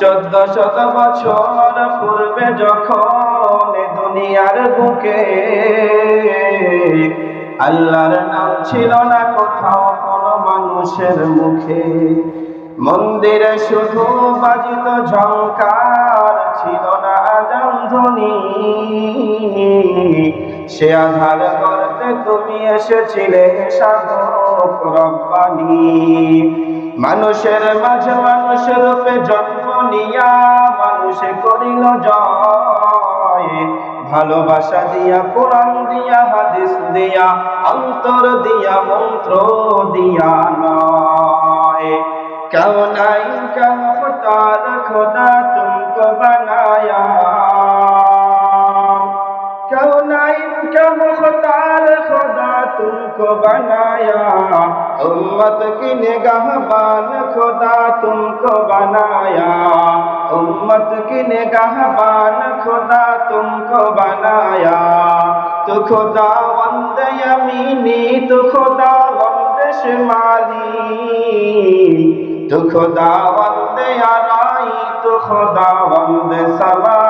চোদ্দ শত বছর পূর্বে যখন দুনিয়ার বুকে আল্লাহর নাম ছিল না, কোথাও কোনো মানুষের মুখে। মন্দিরে শুধু বাজিত ঝঙ্কার ছিল না আজান ধ্বনি। সে আধার করতে তুমি এসেছিলে সাধক রব্বানি। মানুষের মাঝে মানুষের রূপে জন্ম মানুষে করিল জয়। ভালোবাসা দিয়া, কোরআন দিয়া, হাদিস দিয়া, অন্তর দিয়া, মন্ত্র দিয়া নয়। কেউ নাই, কেউ তার খোদা তুমক বানায়া। तुमको बनाया उम्मत की निगाहबान खुदा तुमको बनाया उम्मत की निगाहबान खुदा तुमको बनाया तो खुदा वंद यमीनी तो खुदा वंद शिमाली तो खुदा वंद याराई तो खुदा वंद समा